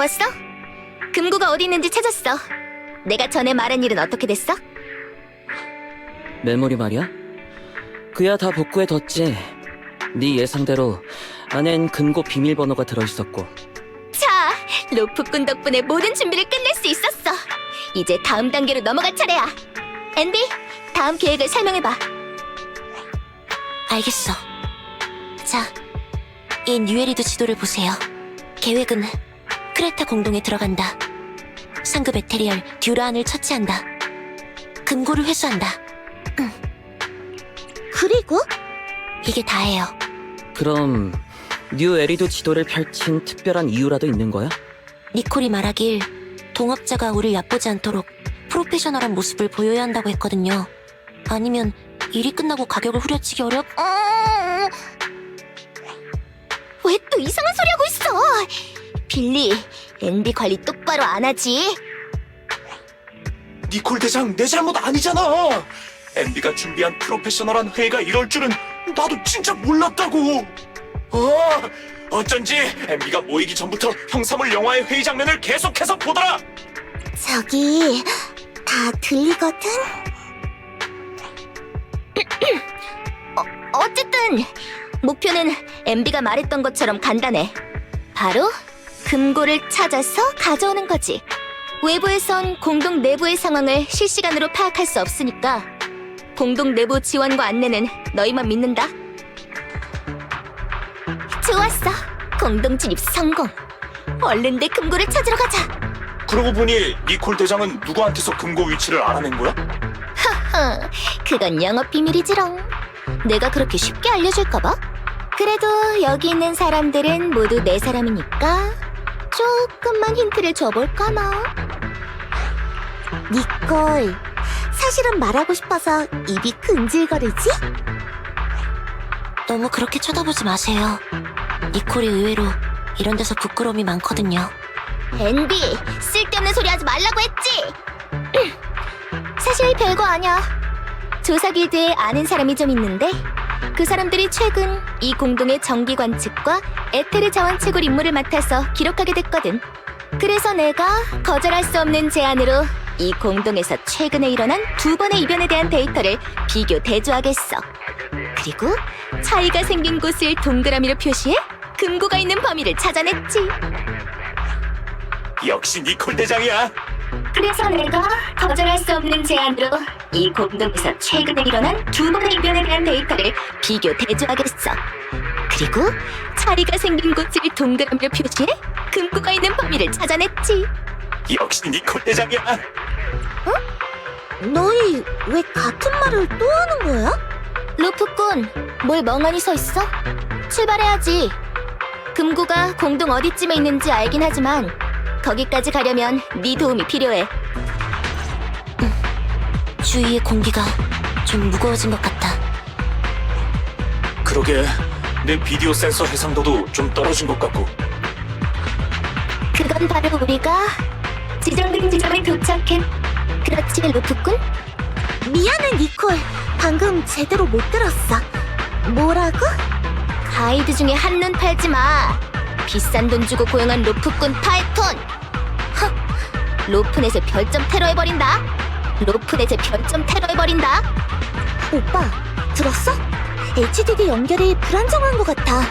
왔어? 금고가 어디 있는지 찾았어. 내가 전에 말한 일은 어떻게 됐어? 메모리 말이야? 그야 다 복구해 뒀지. 네 예상대로 안엔 금고 비밀번호가 들어있었고 자, 로프꾼 덕분에 모든 준비를 끝낼 수 있었어. 이제 다음 단계로 넘어갈 차례야. 앤디, 다음 계획을 설명해봐. 알겠어. 자, 이 뉴에리드 지도를 보세요. 계획은 크레타 공동에 들어간다. 상급 에테리얼 듀라안을 처치한다. 금고를 회수한다. 그리고? 이게 다예요. 그럼 뉴 에리도 지도를 펼친 특별한 이유라도 있는 거야? 니콜이 말하길 동업자가 우릴 얕보지 않도록 프로페셔널한 모습을 보여야 한다고 했거든요. 아니면 일이 끝나고 가격을 후려치기 어렵... 왜 또 이상한 소리 하고 있어? 빌리, 앤디 관리 똑바로 안 하지? 니콜 대장 내 잘못 아니잖아. 엠비가 준비한 프로페셔널한 회의가 이럴 줄은 나도 진짜 몰랐다고. 어, 어쩐지 엠비가 모이기 전부터 형사물 영화의 회의 장면을 계속해서 보더라. 저기, 다 들리거든? 어, 어쨌든, 목표는 MB가 말했던 것처럼 간단해. 바로, 금고를 찾아서 가져오는 거지. 외부에선 공동 내부의 상황을 실시간으로 파악할 수 없으니까, 공동 내부 지원과 안내는 너희만 믿는다. 좋았어. 공동 진입 성공. 얼른 내 금고를 찾으러 가자. 그러고 보니 니콜 대장은 누구한테서 금고 위치를 알아낸 거야? 어, 그건 영업 비밀이지롱. 내가 그렇게 쉽게 알려줄까봐? 그래도 여기 있는 사람들은 모두 내 사람이니까 조금만 힌트를 줘볼까나? 니콜, 사실은 말하고 싶어서 입이 근질거리지? 너무 그렇게 쳐다보지 마세요. 니콜이 의외로 이런 데서 부끄러움이 많거든요. 앤디, 쓸데없는 소리 하지 말라고 했지? 사실 별거 아니야. 조사 길드에 아는 사람이 좀 있는데 그 사람들이 최근 이 공동의 정기 관측과 에테르 자원 채굴 임무를 맡아서 기록하게 됐거든. 그래서 내가 거절할 수 없는 제안으로 이 공동에서 최근에 일어난 두 번의 이변에 대한 데이터를 비교 대조하겠어. 그리고 차이가 생긴 곳을 동그라미로 표시해 금고가 있는 범위를 찾아냈지. 역시 니콜 대장이야. 그래서 내가 거절할 수 없는 제안으로 이 공동에서 최근에 일어난 두 번의 이변에 대한 데이터를 비교 대조하겠어. 그리고 차이가 생긴 곳을 동그라미로 표시해 금고가 있는 범위를 찾아냈지. 역시 니콜 대장이야. 너희 왜 같은 말을 또 하는 거야? 루프꾼, 뭘 멍하니 서 있어? 출발해야지. 금고가 공동 어디쯤에 있는지 알긴 하지만 거기까지 가려면 네 도움이 필요해. 주위의 공기가 좀 무거워진 것 같아. 그러게 내 비디오 센서 해상도도 좀 떨어진 것 같고. 그건 바로 우리가 지정된 지점에 도착해. 그렇지, 루프꾼? 미안해, 니콜. 방금 제대로 못 들었어. 뭐라고? 가이드 중에 한눈 팔지 마. 비싼 돈 주고 고용한 로프꾼 파이톤. 헉, 로프넷에 별점 테러해버린다. 로프넷에 별점 테러해버린다. 오빠, 들었어? HDD 연결이 불안정한 것 같아.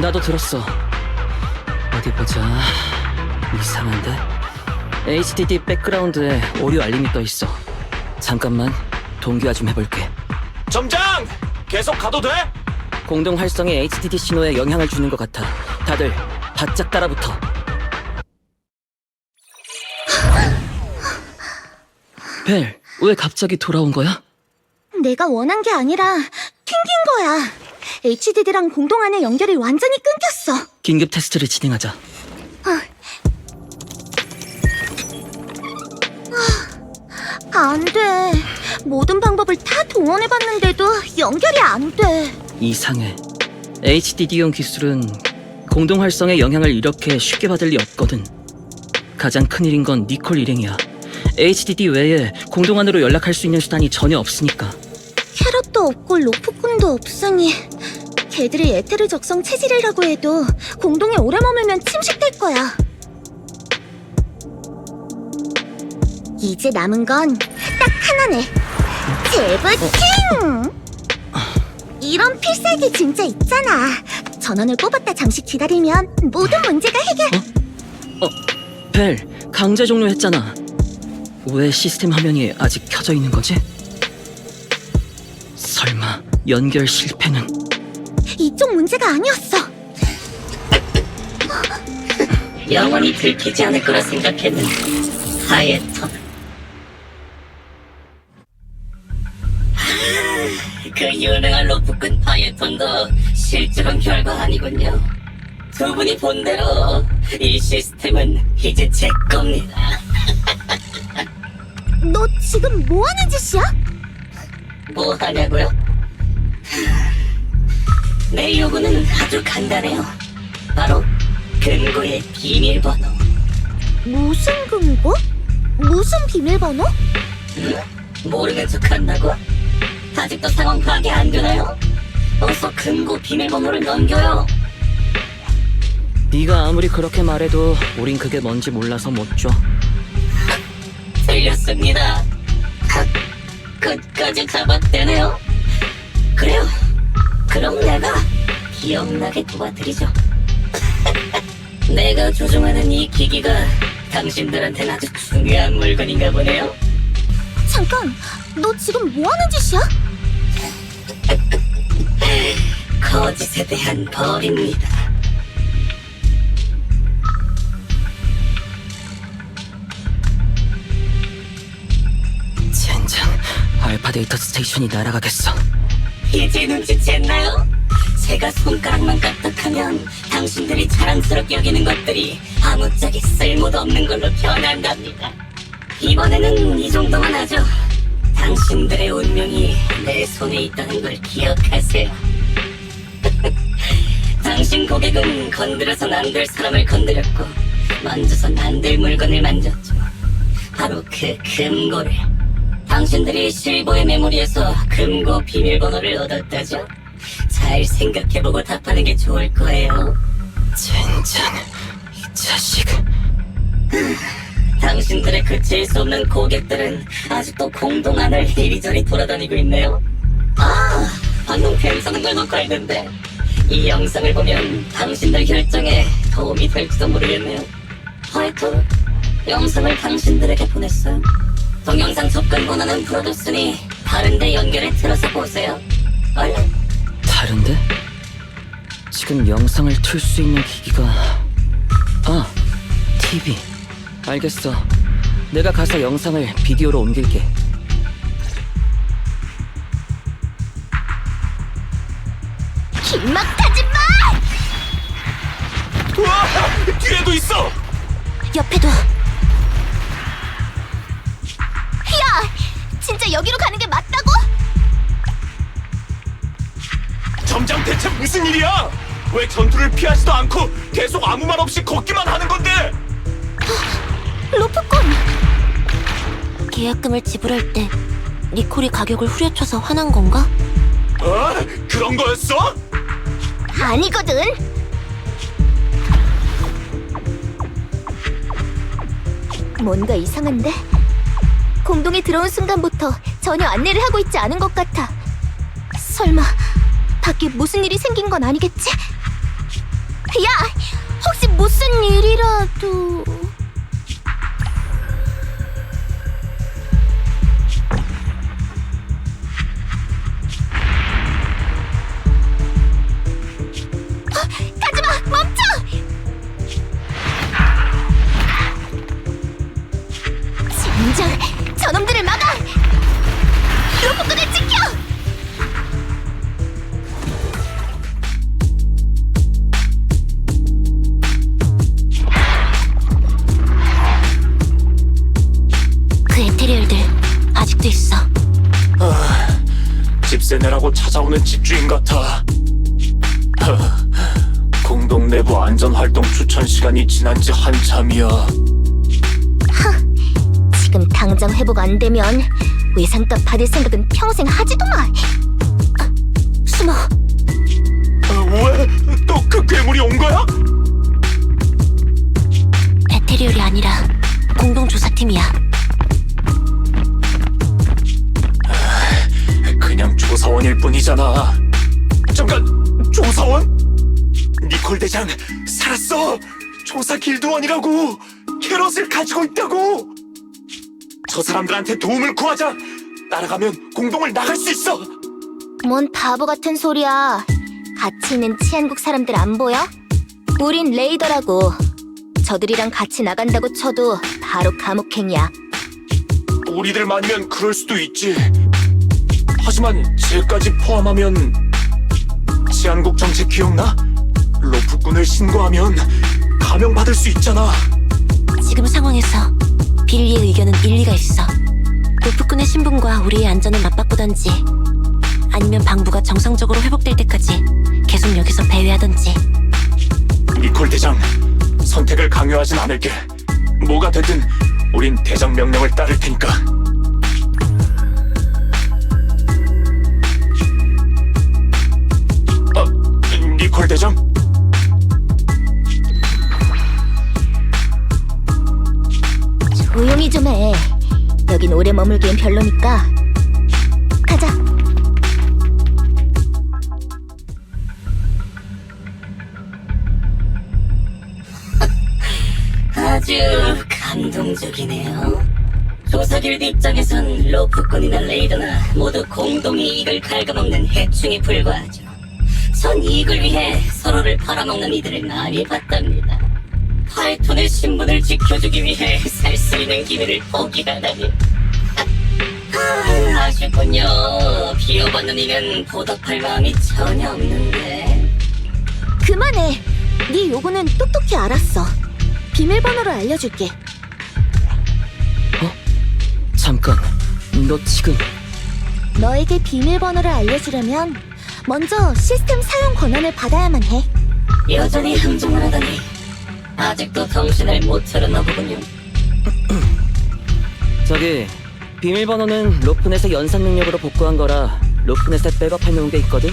나도 들었어. 어디 보자. 이상한데? HDD 백그라운드에 오류 알림이 떠 있어. 잠깐만 동기화 좀 해볼게. 점장 계속 가도 돼? 공동 활성에 HDD 신호에 영향을 주는 것 같아. 다들 바짝 따라붙어. 벨, 왜 갑자기 돌아온 거야? 내가 원한 게 아니라 튕긴 거야. HDD랑 공동 안의 연결이 완전히 끊겼어. 긴급 테스트를 진행하자. 안 돼. 모든 방법을 다 동원해봤는데도 연결이 안 돼. 이상해. HDD용 기술은 공동 활성의 영향을 이렇게 쉽게 받을 리 없거든. 가장 큰 일인 건 니콜 일행이야. HDD 외에 공동 안으로 연락할 수 있는 수단이 전혀 없으니까. 캐럿도 없고 로프꾼도 없으니 애들이 에테르 적성 체질이라고 해도 공동에 오래 머물면 침식될 거야. 이제 남은 건 딱 하나네. 재부팅! 이런 필살기 진짜 있잖아. 전원을 뽑았다 잠시 기다리면 모든 문제가 해결. 벨, 강제 종료했잖아. 왜 시스템 화면이 아직 켜져 있는 거지? 연결 실패는 이쪽 문제가 아니었어. 영원히 들키지 않을 거라 생각했는데 하예턴 그 유명한 로프꾼 파예턴도 실제로는 결과 아니군요 두 분이 본대로 이 시스템은 이제 제 겁니다 너 지금 뭐 하는 짓이야? 뭐 하냐고요? 내 요구는 아주 간단해요 바로 근거의 비밀번호 무슨 근거? 무슨 비밀번호? 모르는 척 한다고? 아직도 상황 파악이 안 되나요? 어서 금고 비밀번호를 넘겨요. 네가 아무리 그렇게 말해도 우린 그게 뭔지 몰라서 못 줘. 틀렸습니다. 하, 끝까지 잡아떼네요. 그래요. 그럼 내가 기억나게 도와드리죠. 내가 조종하는 이 기기가 당신들한테는 아주 중요한 물건인가 보네요. 잠깐, 너 지금 뭐 하는 짓이야? 거짓에 대한 벌입니다. 젠장, 알파 데이터 스테이션이 날아가겠어. 이제 눈치챘나요? 제가 손가락만 까딱하면 당신들이 자랑스럽게 여기는 것들이 아무짝에 쓸모도 없는 걸로 변한답니다. 이번에는 이 정도만 하죠. 당신들의 운명이 내 손에 있다는 걸 기억하세요. 당신 고객은 건드려선 안 될 사람을 건드렸고 만져선 안 될 물건을 만졌죠. 바로 그 금고를. 당신들이 실버의 메모리에서 금고 비밀번호를 얻었다죠? 잘 생각해보고 답하는 게 좋을 거예요. 젠장, 이 자식. 당신들의 그칠 수 없는 고객들은 아직도 공동안을 이리저리 돌아다니고 있네요. 아, 방금 괜찮은 걸 놓고 있는데 이 영상을 보면 당신들 결정에 도움이 될지도 모르겠네요. 하여튼 영상을 당신들에게 보냈어요. 동영상 접근 번호는 풀어뒀으니 다른데 연결해 틀어서 보세요. 얼른. 다른데? 지금 영상을 틀 수 있는 기기가 아 TV 알겠어 내가 가서 영상을 비디오로 옮길게 길막하지 마! 우와! 뒤에도 있어! 옆에도 여기로 가는 게 맞다고? 점장 대체 무슨 일이야? 왜 전투를 피하지도 않고 계속 아무 말 없이 걷기만 하는 건데? 로프콘! 계약금을 지불할 때 니콜이 가격을 후려쳐서 화난 건가? 어? 그런 거였어? 아니거든! 뭔가 이상한데? 공동에 들어온 순간부터 전혀 안내를 하고 있지 않은 것 같아. 설마 밖에 무슨 일이 생긴 건 아니겠지? 야! 혹시 무슨 일이라도... 가지마! 멈춰! 진정 저놈들을 막아! 로프꾼을 지켜! 그 에테리얼들 아직도 있어. 집세 내라고 찾아오는 집주인 같아. 하, 공동 내부 안전 활동 추천 시간이 지난 지 한참이야. 당장 회복 안 되면 외상값 받을 생각은 평생 하지도 마! 숨어. 어, 그 괴물이 온 거야? 에테리얼이 아니라 공동조사팀이야. 그냥 조사원일 뿐이잖아. 잠깐, 조사원? 니콜 대장 살았어. 조사 길드원이라고. 캐럿을 가지고 있다고. 저 사람들한테 도움을 구하자. 따라가면 공동을 나갈 수 있어. 뭔 바보 같은 소리야. 같이 있는 치안국 사람들 안 보여? 우린 레이더라고. 저들이랑 같이 나간다고 쳐도 바로 감옥행이야. 우리들만이면 그럴 수도 있지. 하지만 쟤까지 포함하면 치안국 정책 기억나? 로프꾼을 신고하면 감형받을 수 있잖아. 지금 상황에서 빌리의 의견은 일리가 있어. 로프꾼의 신분과 우리의 안전을 맞바꾸던지 아니면 방부가 정상적으로 회복될 때까지 계속 여기서 배회하던지 니콜 대장, 선택을 강요하진 않을게. 뭐가 되든 우린 대장 명령을 따를 테니까. 어, 니콜 대장? 조용히 좀 해. 여긴 오래 머물기엔 별로니까. 가자. 아주 감동적이네요. 조사길드 입장에선 로프꾼이나 레이더나 모두 공동의 이익을 갉아먹는 해충에 불과하죠. 전 이익을 위해 서로를 팔아먹는 이들을 많이 봤답니다. 파이톤의 신분을 지켜주기 위해 살 수 있는 기회를 포기하다니. 아, 아쉽군요. 비호받는 이는 보답할 마음이 전혀 없는데. 그만해. 네 요구는 똑똑히 알았어. 비밀번호를 알려줄게. 잠깐, 너 지금 너에게 비밀번호를 알려주려면 먼저 시스템 사용 권한을 받아야만 해. 여전히 흥정을 하다니 아직도 정신을 못 차렸나 보군요. 저기 비밀번호는 로프넷의 연산 능력으로 복구한 거라 로프넷에 백업해 놓은 게 있거든.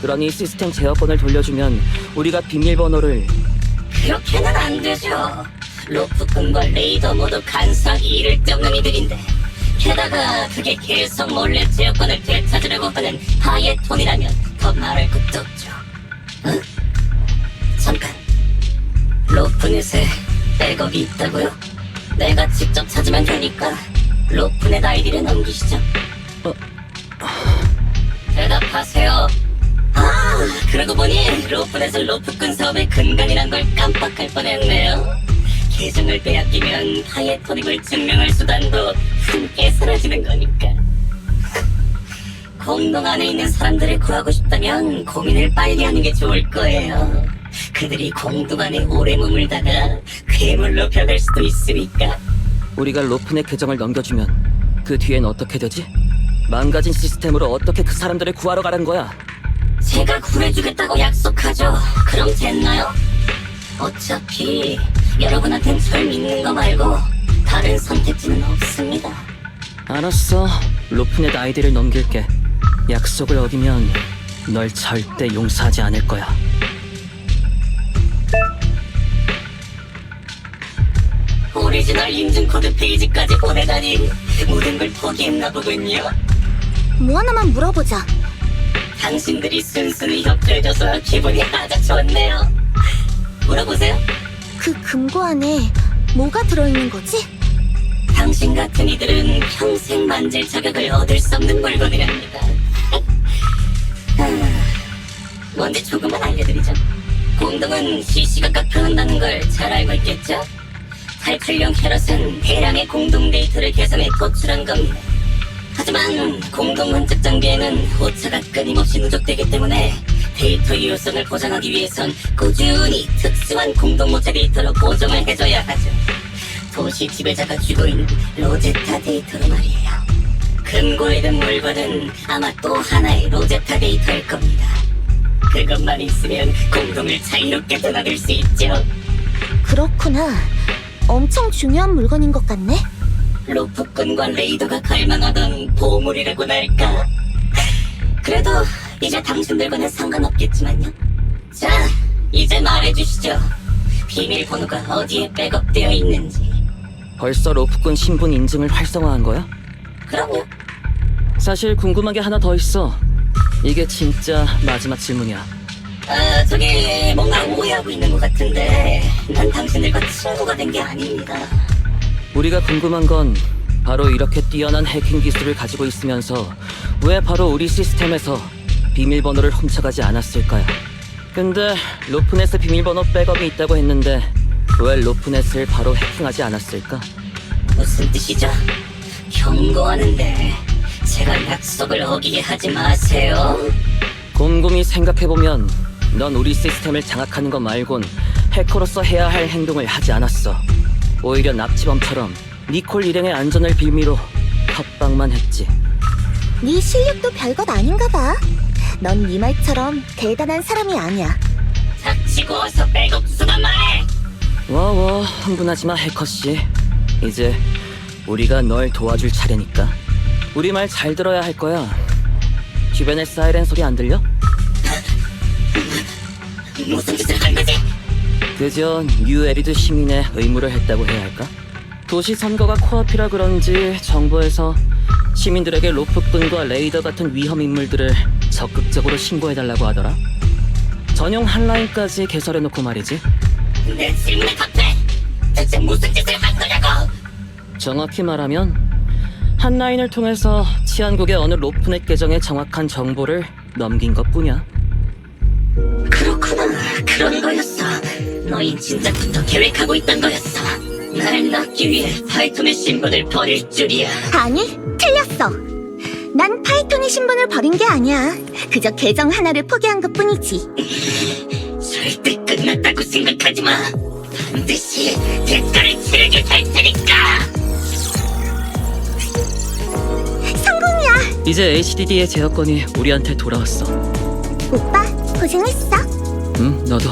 그러니 시스템 제어권을 돌려주면 우리가 비밀번호를 그렇게는 안 되죠. 로프꾼과 레이더 모두 간사하기 이를 데 없는 이들인데 게다가 그게 계속 몰래 제어권을 되찾으려고 하는 파이에톤이라면 더 말할 것도 없죠. 응? 잠깐. 로프넷에 백업이 있다고요? 내가 직접 찾으면 되니까 로프넷 아이디를 넘기시죠. 어. 대답하세요. 아, 그러고 보니 로프넷은 로프꾼 사업의 근간이란 걸 깜빡할 뻔했네요. 계정을 빼앗기면 파이에토닉을 증명할 수단도 함께 사라지는 거니까. 공동 안에 있는 사람들을 구하고 싶다면 고민을 빨리 하는 게 좋을 거예요. 그들이 공동 안에 오래 머물다가 괴물로 변할 수도 있으니까. 우리가 로프넷 계정을 넘겨주면 그 뒤엔 어떻게 되지? 망가진 시스템으로 어떻게 그 사람들을 구하러 가는 거야? 제가 구해주겠다고 약속하죠. 그럼 됐나요? 어차피 여러분한텐 절 믿는 거 말고 다른 선택지는 없습니다. 알았어. 로프넷 아이디를 넘길게. 약속을 어기면 널 절대 용서하지 않을 거야. 오리지널 인증 코드 페이지까지 보내다니 모든 걸 포기했나 보군요. 뭐 하나만 물어보자. 당신들이 순순히 협조해줘서 기분이 아주 좋네요. 물어보세요. 그 금고 안에 뭐가 들어있는 거지? 당신 같은 이들은 평생 만질 자격을 얻을 수 없는 물건이랍니다. 아, 뭔지 조금만 알려드리죠. 공동은 시시각각 변한다는 걸 잘 알고 있겠죠? 탈출용 캐럿은 대량의 공동 데이터를 계산해 도출한 겁니다. 하지만 공동 흔적 장비에는 오차가 끊임없이 누적되기 때문에 데이터 유효성을 보장하기 위해선 꾸준히 특수한 공동 모체 데이터로 보정을 해줘야 하죠. 도시 지배자가 쥐고 있는 로제타 데이터로 말이에요. 금고에 든 물건은 아마 또 하나의 로제타 데이터일 겁니다. 그것만 있으면 공동을 자유롭게 드나들 수 있죠. 그렇구나. 엄청 중요한 물건인 것 같네. 로프꾼과 레이더가 갈망하던 보물이라고나 할까. 그래도 이제 당신들과는 상관없겠지만요. 자, 이제 말해주시죠. 비밀번호가 어디에 백업되어 있는지. 벌써 로프꾼 신분 인증을 활성화한 거야? 그럼요. 사실 궁금한 게 하나 더 있어. 이게 진짜 마지막 질문이야. 아, 저기 뭔가 오해하고 있는 것 같은데 난 당신들과 친구가 된 게 아닙니다. 우리가 궁금한 건 바로 이렇게 뛰어난 해킹 기술을 가지고 있으면서 왜 바로 우리 시스템에서 비밀번호를 훔쳐가지 않았을까요? 근데 로프넷에 비밀번호 백업이 있다고 했는데 왜 로프넷을 바로 해킹하지 않았을까? 무슨 뜻이죠? 경고하는데 제가 약속을 어기게 하지 마세요. 곰곰이 생각해보면 넌 우리 시스템을 장악하는 것 말곤 해커로서 해야 할 행동을 하지 않았어. 오히려 납치범처럼 니콜 일행의 안전을 빌미로 협박만 했지. 네 실력도 별것 아닌가 봐. 넌 네 말처럼 대단한 사람이 아니야. 닥치고 어서 백업 수가 말해. 와와 흥분하지 마 해커씨. 이제 우리가 널 도와줄 차례니까. 우리 말 잘 들어야 할 거야. 주변에 사이렌 소리 안 들려? 무슨 짓을 한 거지? 그저 뉴에리드 시민의 의무를 했다고 해야 할까? 도시 선거가 코앞이라 그런지 정부에서 시민들에게 로프꾼과 레이더 같은 위험 인물들을 적극적으로 신고해달라고 하더라. 전용 한라인까지 개설해놓고 말이지. 내 질문에 답해. 대체 무슨 짓을 한 거냐고? 정확히 말하면 한 라인을 통해서 치안국의 어느 로프넷 계정에 정확한 정보를 넘긴 것뿐이야. 그렇구나. 그런 거였어. 너희 진작부터 계획하고 있던 거였어. 날 낳기 위해 파이톤의 신분을 버릴 줄이야. 아니, 틀렸어. 난 파이톤의 신분을 버린 게 아니야. 그저 계정 하나를 포기한 것 뿐이지. 절대 끝났다고 생각하지 마. 반드시 대가를 이제 HDD의 제어권이 우리한테 돌아왔어. 오빠, 고생했어. 응, 너도.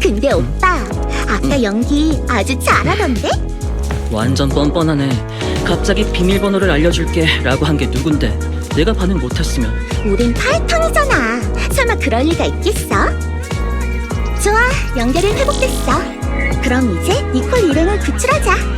근데 오빠, 아까 연기 아주 잘하던데? 완전 뻔뻔하네. 갑자기 비밀번호를 알려줄게 라고 한 게 누군데 내가 반응 못했으면 우린 파이톤이잖아. 설마 그럴 리가 있겠어? 좋아, 연결이 회복됐어. 그럼 이제 니콜 일행을 구출하자.